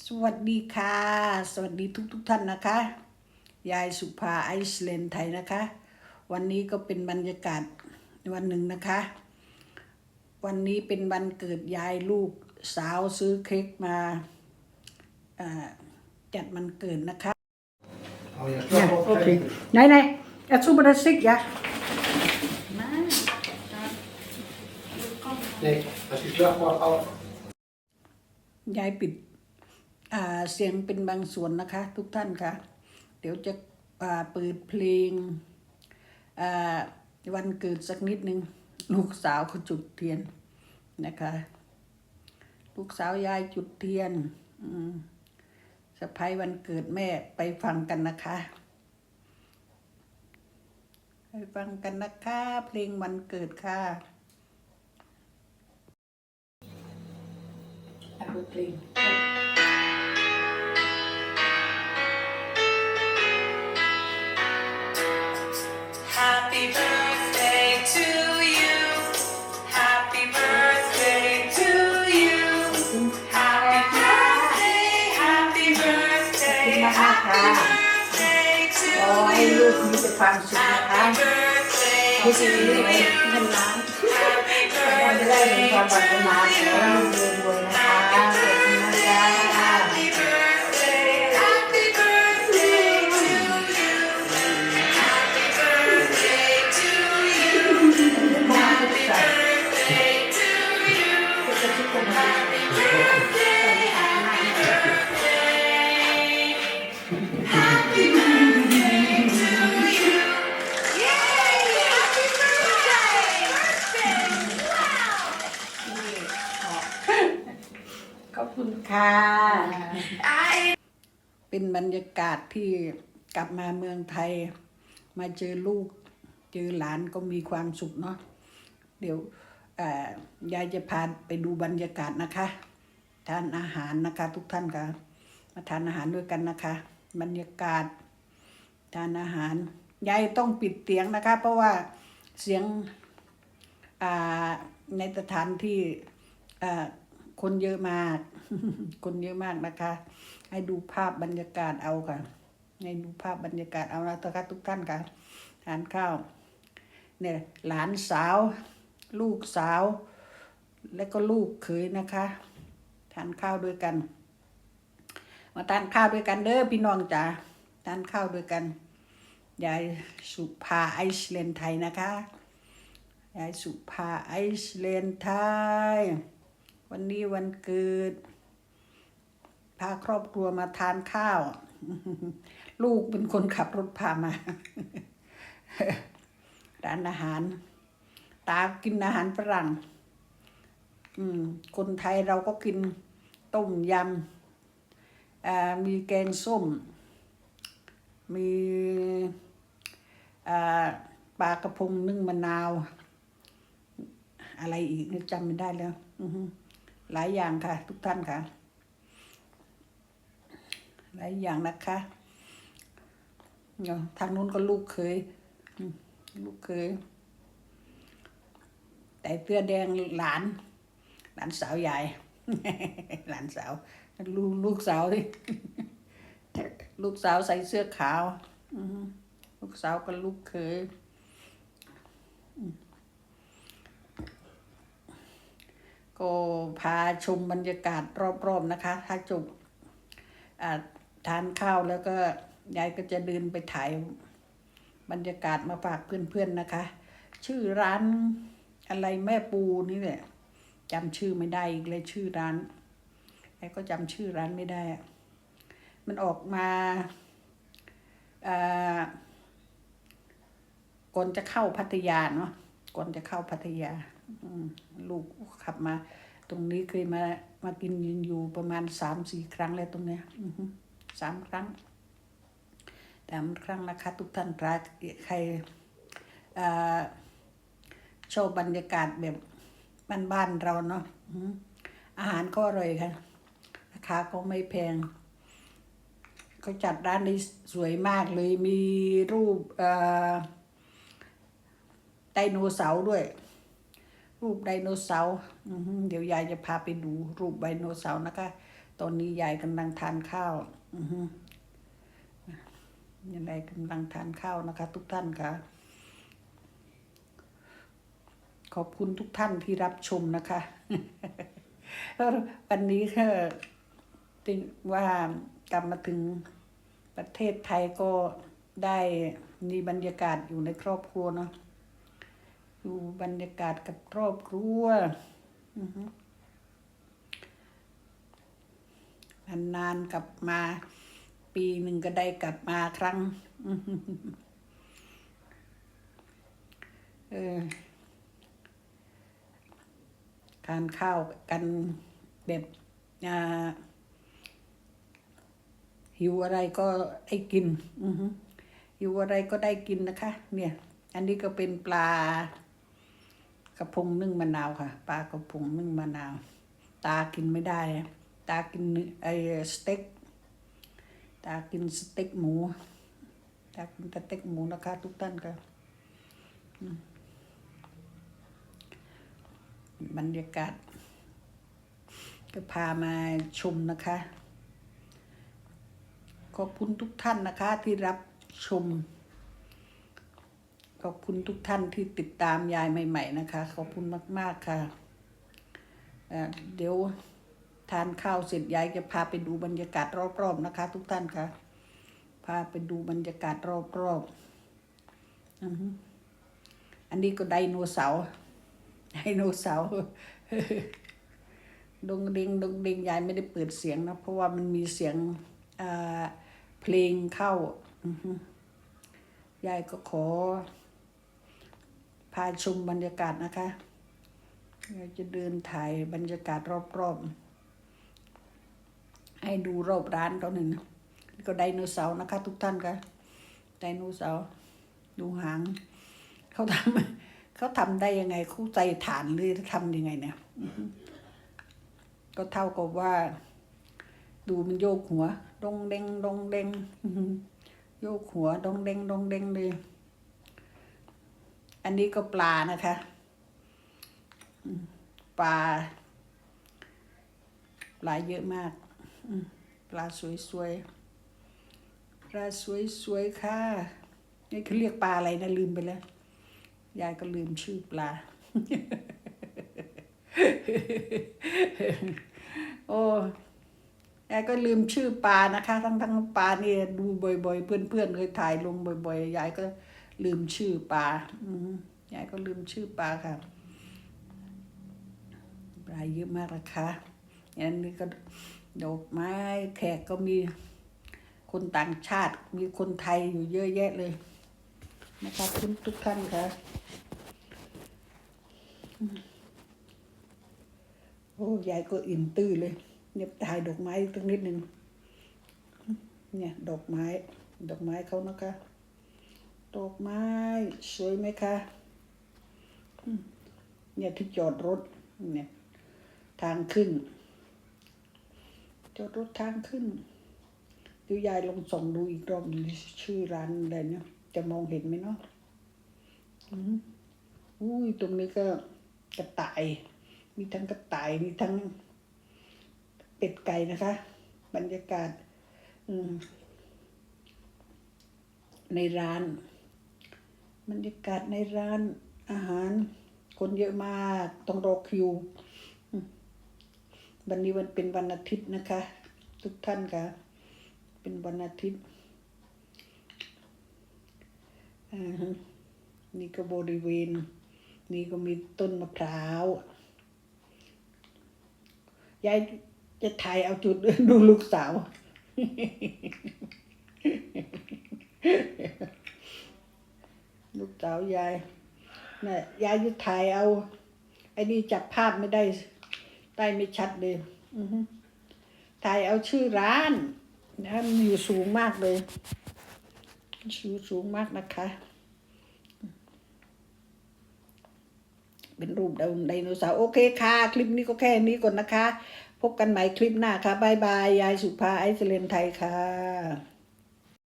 สวัสดีค่ะ สวัสดีทุกทุกๆท่านนะคะ ยายสุภาไอซ์แลนด์ไทยนะคะ วันนี้ก็เป็นบรรยากาศวันหนึ่งนะคะ วันนี้เป็นวันเกิดยายลูกสาวซื้อเค้กมาเอ่อจัดมันเกิดนะคะ Oh ja, Ja, toch wel oké. geen- Nee, nee. Het is super dat ik, ja. Nee, als je terug wordt, al. ยายปิดอ่า เสียงเป็นบางส่วนนะคะ ทุกท่านคะเดี๋ยวจะอ่าเปิดเพลงอ่าวันเกิดสักนิดนึง ลูกสาวเขาจุดเทียนนะคะ ลูกสาวยายจุดเทียนอืมสะพ้ายวันเกิดแม่ไปฟังกันนะคะ ไปฟังกันนะคะ เพลงวันเกิดค่ะอะเปิดเพลง ขอให้ลู you. กมีแต่ความสุขนะคะ Happy birthday ให้ to สิ่งนี้ไว้ you. เงินล้าน Happy เราจะได้เป็นความปรารถนา birthday ขอ to ให้ you. รวยรวยๆนะคะ บรรยากาศที่กลับมาเมืองไทย มาเจอลูก เจอหลานก็มีความสุขเนาะเดี๋ยวอ่อยายจะพาไปดูบรรยากาศนะคะ ทานอาหารนะคะทุกท่านค่ะ มาทานอาหารด้วยกันนะคะ บรรยากาศ ทานอาหาร ยายต้องปิดเสียงนะคะ เพราะว่าเสียงอ่าในสถานที่อ่า คนเยอะมาก คนเยอะมากนะคะ ให้ดูภาพบรรยากาศเอาค่ะ ให้ดูภาพบรรยากาศเอานะทุกท่าทุกท่านค่ะ ทานข้าว เนี่ยหลานสาว ลูกสาว และก็ลูกเขยนะคะ ทานข้าวด้วยกัน มาทานข้าวด้วยกันเด้อพี่น้องจ๋า ทานข้าวด้วยกัน ยายสุภาไอซ์แลนด์ไทยนะคะ ยายสุภาไอซ์แลนด์ไทย วันนี้วันเกิด พาครอบครัวมาทานข้าว ลูกเป็นคนขับรถพามา ร้านอาหาร ตากินอาหารฝรั่ง อืม คนไทยเราก็กินต้มยำมีแกงส้ม มีปลากระพงนึ่งมะนาว อะไรอีกจำไม่ได้แล้ว อือ หลายอย่างค่ะ ทุกท่านค่ะ หลายอย่างนะคะเนาะทางนู้นก็ลูกเคย ลูกเคย แต่เสื้อแดงหลาน หลานสาวใหญ่ หลานสาว ลูกลูกสาวดิลูกสาวใส่เสื้อขาว ลูกสาวกับลูกเคย ก็พาชมบรรยากาศรอบๆนะคะ ถ้าจบทานข้าวแล้วก็ยายก็จะเดินไปถ่ายบรรยากาศมาฝากเพื่อนๆนะคะ ชื่อร้านอะไรแม่ปูนี่แหละจำชื่อไม่ได้อีกเลยชื่อร้านยายก็จำชื่อร้านไม่ได้อะมันออกมาก่อนจะเข้าพัทยาเนาะก่อนจะเข้าพัทยา ลูกขับมา ตรงนี้เคยมามากินยืนอยู่ประมาณสามสี่ครั้งแล้วตรงเนี้ยสามครั้งสามครั้งนะคะทุกท่านรักใครอชอบบรรยากาศแบบบ้านๆเราเนาะอาหารก็อร่อยค่ะราคาก็ไม่แพงเขาจัดร้านได้สวยมากเลยมีรูปไดโนเสาร์ด้วย รูปไดโนเสาร์เดี๋ยวยายจะพาไปดูรูปไดโนเสาร์นะคะ ตอนนี้ยายกำลังทานข้าวอือฮึยายกำลังทานข้าวนะคะ ทุกท่านค่ะ ขอบคุณทุกท่านที่รับชมนะคะวันนี้ก็ถึงว่ากลับมาถึงประเทศไทยก็ได้มีบรรยากาศอยู่ในครอบครัวเนาะ อยู่บรรยากาศกับครอบครัวอือฮึนานๆกลับมา ปีหนึ่งก็ได้กลับมาครั้งอือฮึเออทานข้าวกันแบบอ่าหิวอะไรก็ได้กินอือฮึหิวอะไรก็ได้กินนะคะ เนี่ย อันนี้ก็เป็นปลา ระพงนึ่งมะนาวค่ะ ปลากระพงนึ่งมะนาว ตากินไม่ได้อะตากินเนื้อไอ้สเต็ก ตากินสเต็กหมู ตากินสเต็กหมูนะคะ ทุกท่านค่ะบรรยากาศ ก็พามาชมนะคะ ขอบคุณทุกท่านนะคะที่รับชม ขอบคุณทุกท่านที่ติดตามยายใหม่ ๆ นะคะ ขอบคุณมาก ๆ ค่ะเเดี๋ยวทานข้าวเสร็จยายจะพาไปดูบรรยากาศรอบๆนะคะ ทุกท่านค่ะ พาไปดูบรรยากาศรอบๆออันนี้ก็ไดโนเสาร์ไดโนเสาร์ดงดิงดงดิงยายไม่ได้เปิดเสียงนะ เพราะว่ามันมีเสียงเพลงเข้ายายก็ขอ พาชมบรรยากาศนะคะยาจะเดินถ่ายบรรยากาศรอบๆ ให้ดูรอบร้านเขาหนึ่งนะก็ไดโนเสาร์นะคะ ทุกท่านค่ะไดโนเสาร์ดูหาง เขาทำเขาทำได้ยังไงเขาใจฐานหรือทำยังไงเนี่ยก็เท่ากับว่า ดูมันโยกหัวดงเด้งดงเด้งโยกหัวดงเด้งดงเด้งเลย อันนี้ก็ปลานะคะปลา ปลาเยอะมากปลาสวยๆปลาสวยๆค่ะนี่เขาเรียกปลาอะไรนะลืมไปแล้วยายก็ลืมชื่อปลา โอ้ยายก็ลืมชื่อปลานะคะ ทั้งทั้งปลาเนี่ยดูบ่อยๆ เพื่อนๆเคยถ่ายลงบ่อยๆยายก็ ลืมชื่อปลาอืยายก็ลืมชื่อปลาค่ะ ปลาเยอะมากนะคะอันนี้ก็ดอกไม้แขกก็มีคนต่างชาติมีคนไทยอยู่เยอะแยะเลยนะคะทุกทุกท่านค่ะ โอ้ยายก็อิ่มตื้อเลย เนี่ยถ่ายดอกไม้ตั้งนิดหนึ่งเนี่ย ดอกไม้ ดอกไม้เขานะคะ ดอกไม้ สวยไหมคะ เนี่ยที่จอดรถเนี่ยทางขึ้น จอดรถทางขึ้นเดี๋ยวยายลองส่องดูอีกรอบชื่อร้านอะไรเนี่ยจะมองเห็นไหมเนาะอืมอุ้ยตรงนี้ก็กระต่าย มีทั้งกระต่ายมีทั้งเป็ดไก่นะคะ บรรยากาศอืมในร้าน บรรยากาศในร้านอาหาร คนเยอะมากต้องรอคิว วันนี้วันเป็นวันอาทิตย์นะคะ ทุกท่านค่ะ เป็นวันอาทิตย์นี่ก็บริเวณ นี่ก็มีต้นมะพร้าวยายจะถ่ายเอาจุดดูลูกสาว ลูกสาวยายน่ะยายจะถ่ายเอา ไอ้นี่จับภาพไม่ได้ได้ไม่ชัดเลยถ่ายเอาชื่อร้านนะมันอยู่สูงมากเลยชื่อสูงมากนะคะ เป็นรูปไดโนเสาร์โอเคค่ะ คลิปนี้ก็แค่นี้ก่อนนะคะ พบกันใหม่คลิปหน้าค่ะบายบาย ยายสุภาไอซ์เลนไทยค่ะ